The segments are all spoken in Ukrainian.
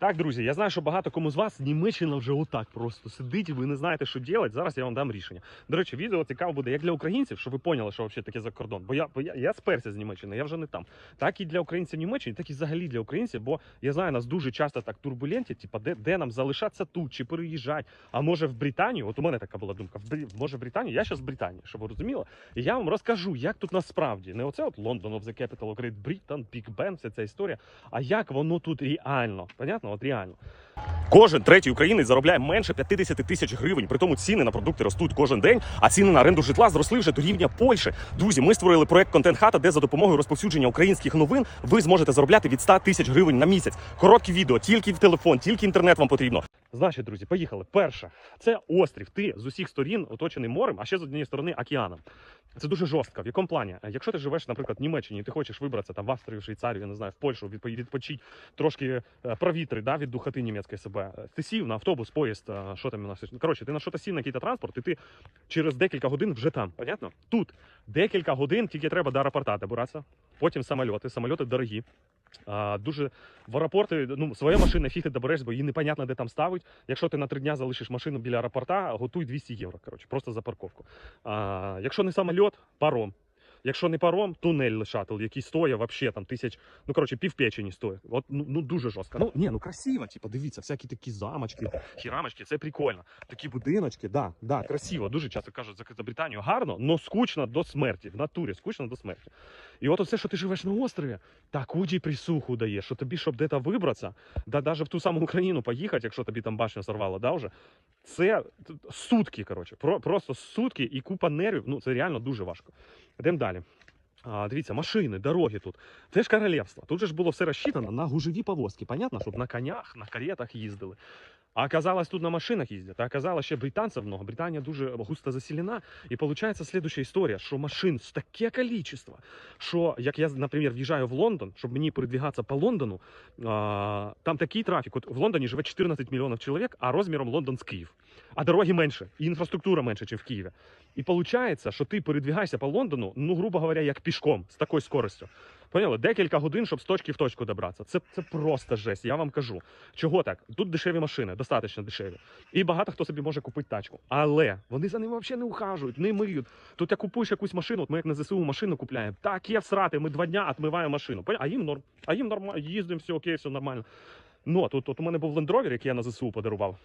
Так, друзі, я знаю, що багато кому з вас Німеччина вже отак просто сидить, ви не знаєте, що робити. Зараз я вам дам рішення. До речі, відео цікаво буде як для українців, щоб ви поняли, що взагалі таке за кордон. Бо я, бо я, я сперся з Німеччини, я вже не там. Так і для українців Німеччини, так і взагалі для українців. Бо я знаю, нас дуже часто так турбуленті, типу, де, де нам залишатися тут чи переїжджати. А може в Британію? От у мене така була думка. В Брі- може в Британію? Я зараз в Британії, щоб ви розуміли. І я вам розкажу, як тут насправді не оце от Лондон of the Capital of Great Britain, Big Ben, вся ця історія. А як воно тут реально? Понятно? От реально. Кожен третій українець заробляє менше 50 тисяч гривень. При тому ціни на продукти ростуть кожен день, а ціни на оренду житла зросли вже до рівня Польщі. Друзі, ми створили проект Контент Хата, де за допомогою розповсюдження українських новин ви зможете заробляти від 100 тисяч гривень на місяць. Короткі відео, тільки в телефон, тільки інтернет вам потрібно. Значить, друзі, поїхали. Перше, це острів. Ти з усіх сторін оточений морем, а ще з однієї сторони океаном. Це дуже жорстко. В якому плані? Якщо ти живеш, наприклад, в Німеччині, і ти хочеш вибратися там в Австрію, Швейцарію, я не знаю, в Польщу, відпо- відпочити трошки е, провітри да, від духоти німецької себе. Е, Ти сів на автобус, поїзд, е, що там у нас? Коротше, ти на що-то сів на якийсь транспорт, і ти через декілька годин вже там. Понятно? Тут декілька годин тільки треба до аеропорта добиратися. Потім самольоти. Самольоти дорогі. А, дуже в аеропорти, ну, своя машина фіг ти добереш, бо її непонятно, де там ставить. Якщо ти на три дня залишиш машину біля аеропорта, готуй 200 євро. Коротше, просто за парковку. А, якщо не самольот, паром. Якщо не паром, тунель шатл, який стоїть вообще там тисяч, ну коротше, півпечені стоїть. От ну, ну дуже жорстко. Ну ні, ну красиво, типу, дивіться, всякі такі замочки, хірамочки, це прикольно. Такі будиночки, да, да, красиво. Дуже часто кажуть за, Британію гарно, но скучно до смерті. В натурі скучно до смерті. І от оце, що ти живеш на острові, таку ді присуху дає, що тобі, щоб де-то вибратися, да навіть в ту саму Україну поїхати, якщо тобі там башню сорвало, да, вже, це сутки, коротше, про, просто сутки і купа нервів. Ну, це реально дуже важко. Йдемо далі. А, дивіться, машини, дороги тут. Це ж королівство. Тут же ж було все розчитано на гужеві повозки. Понятно, щоб на конях, на каретах їздили. А оказалось, тут на машинах їздять. А оказалось, ще британців много. Британія дуже густо заселена. І виходить слідуща історія, що машин таке кількість, що як я, наприклад, в'їжджаю в Лондон, щоб мені передвігатися по Лондону, а, там такий трафік. От в Лондоні живе 14 мільйонів чоловік, а розміром Лондон з Київ. А дороги менше, і інфраструктура менше, ніж в Києві. І виходить, що ти передвігаєшся по Лондону, ну, грубо говоря, як пішком, з такою скоростю. Поняли? Декілька годин, щоб з точки в точку добратися. Це, це просто жесть, я вам кажу. Чого так? Тут дешеві машини, достатньо дешеві. І багато хто собі може купити тачку. Але вони за ними взагалі не ухажують, не миють. Тут як купуєш якусь машину, от ми як на ЗСУ машину купляємо. Так, є всрати, ми два дня відмиваємо машину. Поня- А їм норм. А їм нормально, їздимо, все окей, все нормально. Ну, а тут от у мене був Rover, який я на ЗСУ подарував.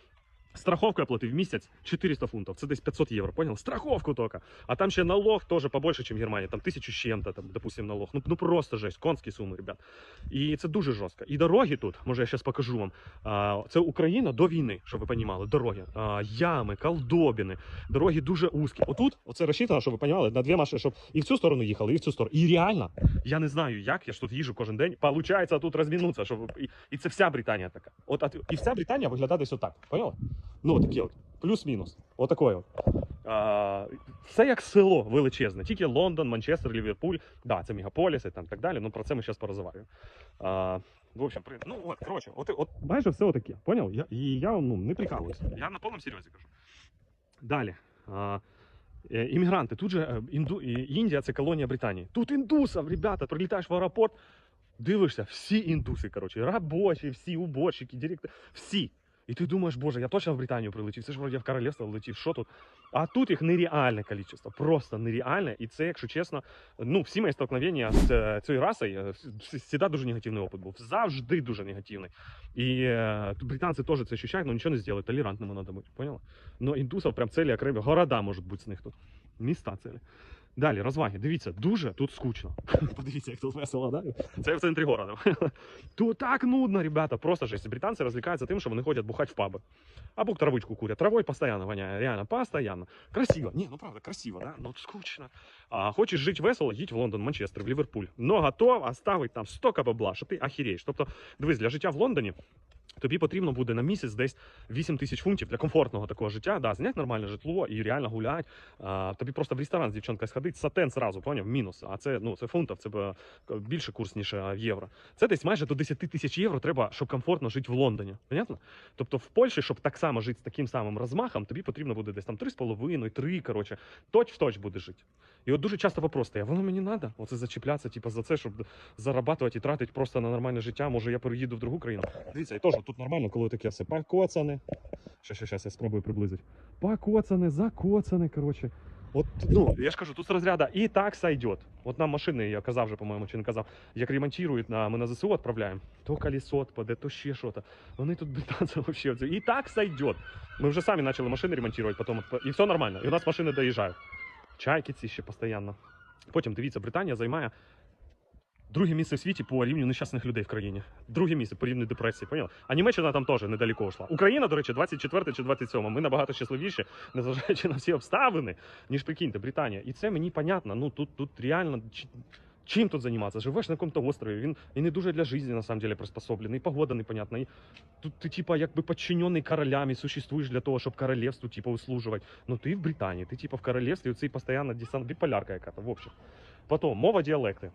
Страховку я платив в місяць 400 фунтів. Це десь 500 євро, понял? Страховку тільки. А там ще налог теж побольше, ніж в Германії. Там тисячу з чим-то, там, допустим, налог. Ну, ну просто жесть, конські суми, ребят. І це дуже жорстко. І дороги тут, може я зараз покажу вам. Це Україна до війни, щоб ви розуміли. Дороги. Ями, колдобіни, дороги дуже узькі. Отут, оце розчитано, щоб ви розуміли, на дві машини, щоб і в цю сторону їхали, і в цю сторону. І реально, я не знаю, як, я ж тут їжу кожен день. Получається тут розмінутися, щоб і, і це вся Британія така. От і вся Британія виглядає десь отак. Поняли? Ну, такі от. Плюс-мінус. Отакої все як село величезне. Тільки Лондон, Манчестер, Ліверпуль. Да, це мегаполіси там так далі. Ну про це ми зараз порозговорюємо. А, в общем, при... ну от, коротше, от, от майже все отаке. Поняв? І я ну, не прикалуюсь. Я на повному серйозі кажу. Далі. А, е, іммігранти. Тут же е, інду... Індія це колонія Британії. Тут індусів, ребята, прилітаєш в аеропорт, дивишся, всі індуси, коротше, робочі, всі уборщики, директори, всі. І ти думаєш, боже, я точно в Британію прилетів, це ж вроді в королівство влетів, що тут? А тут їх нереальне кількість, просто нереальне. І це, якщо чесно, ну, всі мої столкновення з е, цією расою, е, завжди дуже негативний опит був. Завжди дуже негативний. І е, британці теж це ощущають, але нічого не зроблять, толерантними треба бути, поняла? Но індусів прям цілі окремі, города можуть бути з них тут. Міста цілі. Далі, розваги. Дивіться, дуже тут скучно. Подивіться, як тут весело, да? Це в центрі города. Тут так нудно, ребята, просто жесть. Британці розвлікаються тим, що вони ходять бухати в паби. Або травичку курять. Травой постійно воняє, реально, постійно. Красиво. Ні, ну правда, красиво, да? Ну скучно. А хочеш жити весело, їдь в Лондон, Манчестер, в Ліверпуль. Но готов оставить там столько бабла, що ти ахіреєш. Тобто, дивись, для життя в Лондоні тобі потрібно буде на місяць десь 8 тисяч фунтів для комфортного такого життя, да, зняти нормальне житло і реально гуляти. А, тобі просто в ресторан з дівчинкою сходити, сатен зразу, поняв, мінус. А це, ну, це фунтів, це е, більше курс, ніж е, євро. Це десь майже до 10 тисяч євро треба, щоб комфортно жити в Лондоні. Понятно? Тобто в Польщі, щоб так само жити з таким самим розмахом, тобі потрібно буде десь там 3,5, 3, коротше, точ в точ буде жити. І от дуже часто вопрос стає, воно мені треба? Оце зачіплятися, типу, за це, щоб зарабатувати і тратити просто на нормальне життя. Може, я переїду в другу країну. Дивіться, і теж тут нормально, коли таке все покоцане. Щас, щас, щас, я спробую приблизити. Покоцане, закоцане, коротше. От, ну, я ж кажу, тут з розряду і так сойдет. От нам машини, я казав вже, по-моєму, чи не казав, як ремонтують, на, ми на ЗСУ відправляємо, то колесо отпаде, то ще щось. Вони тут битаться вообще. І так сойдет. Ми вже самі почали машини ремонтувати, потім, і все нормально. І у нас машини доїжджають. Чайки ці ще постійно. Потім, дивіться, Британія займає друге місце в світі по рівню нещасних людей в країні. Друге місце по рівню депресії, поняла? А Німеччина там теж недалеко йшла. Україна, до речі, 24 чи 27. Ми набагато щасливіші, незважаючи на всі обставини, ніж прикиньте, Британія. І це мені понятно. Ну тут, тут реально. Чим тут займатися? Живеш на якому-то острові, він і не дуже для життя, на самом деле, приспособлений, і погода непонятна. І тут ти, типа, якби подчинений королями, і существуєш для того, щоб королевству, типа, услужувати. Ну ти в Британії, ти типа в королевстві, оцей постійно десант, біполярка яка-то, в общем. Потом, мова діалекти.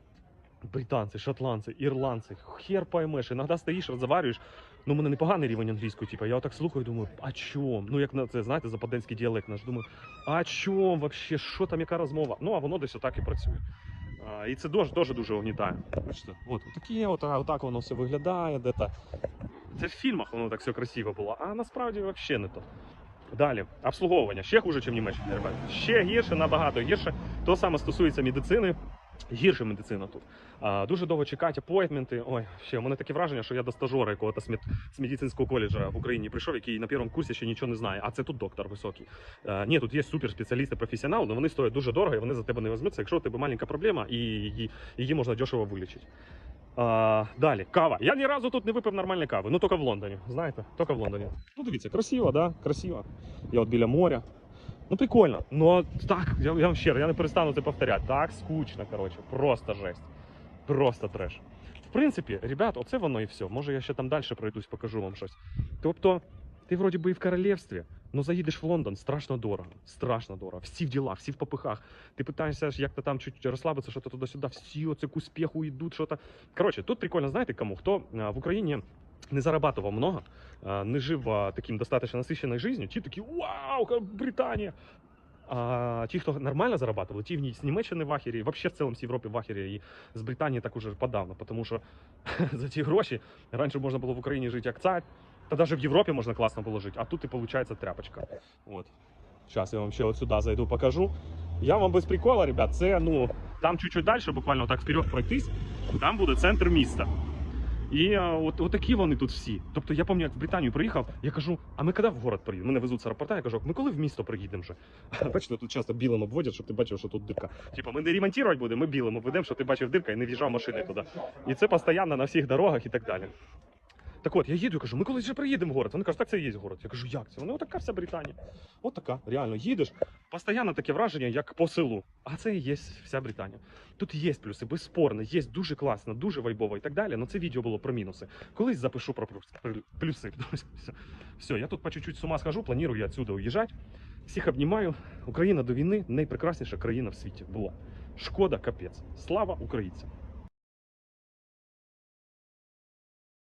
Британці, шотландці, ірландці, хер поймеш, іноді стоїш, розмовляєш. Ну, у мене непоганий рівень англійської, типу, я отак слухаю, думаю, а чом? Ну, як на це, знаєте, западенський діалект наш. Думаю, а чом вообще, що там, яка розмова? Ну, а воно десь отак і працює. А, і це дуже, дуже дуже угнітає. Бачите, от, такі, от, отак воно все виглядає, де-то. Це в фільмах воно так все красиво було, а насправді взагалі не то. Далі, обслуговування. Ще хуже, ніж в Німеччині. Ще гірше, набагато гірше. То саме стосується медицини. Гірше медицина тут. А, дуже довго чекати апойтменти. Ой, ще у мене таке враження, що я до стажера якогось з, медицинського коледжа в Україні прийшов, який на першому курсі ще нічого не знає. А це тут доктор високий. А, ні, тут є суперспеціалісти, професіонали, але вони стоять дуже дорого і вони за тебе не візьмуться, якщо у тебе маленька проблема і її, її можна дешево вилічити. А, далі, кава. Я ні разу тут не випив нормальної кави. Ну, тільки в Лондоні. Знаєте, тільки в Лондоні. Ну, дивіться, красиво, да? Красиво. Я от біля моря. Ну, прикольно. Ну, так, я, я вам щиро, я не перестану це повторяти. Так скучно, коротше, просто жесть. Просто треш. В принципі, ребят, оце воно і все. Може, я ще там далі пройдусь, покажу вам щось. Тобто, ти вроді би і в королівстві, ну заїдеш в Лондон, страшно дорого. Страшно дорого. Всі в ділах, всі в попихах. Ти питаєшся, як то там чуть розслабитися, що то туди-сюди, всі оце к успіху йдуть, що то. Коротше, тут прикольно, знаєте кому? Хто в Україні не зарабатывал много, а, не жив а, таким достаточно насыщенной жизнью, ті такі вау, ка- Британія. А ті, хто нормально зарабатывали, ті в ній з Німеччини в ахері, вообще в цілому з Європи в ахері і з Британії так уже подавно, тому що за ті гроші раніше можна було в Україні жити як цар, та навіть в Європі можна класно було жити, а тут і виходить тряпочка. От. Зараз я вам ще от сюди зайду, покажу. Я вам без прикола, ребят, це ну там чуть-чуть далі, буквально так вперед пройтись, там буде центр міста. І а, от, от такі вони тут всі. Тобто я пам'ятаю, як в Британію приїхав, я кажу, а ми коли в город приїдемо? Мене везуть з аеропорта, я кажу, ми коли в місто приїдемо вже? Бачите, тут часто білим обводять, щоб ти бачив, що тут дирка. Типа, ми не ремонтувати будемо, ми білим обведемо, щоб ти бачив дирка і не в'їжджав машини туди. І це постійно на всіх дорогах і так далі. Так от, я їду і кажу, ми колись вже приїдемо в город. Вони кажуть, так це і є город. Я кажу, як це? Вони отака вся Британія. От така, реально, їдеш, постійно таке враження, як по селу. А це і є вся Британія. Тут є плюси, безспорно, є дуже класно, дуже вайбово і так далі. Але це відео було про мінуси. Колись запишу про плюси. Все. Я тут по чуть-чуть з ума схожу, планую отсюда уїжджати. Всіх обнімаю. Україна до війни найпрекрасніша країна в світі була. Шкода, капець. Слава українцям!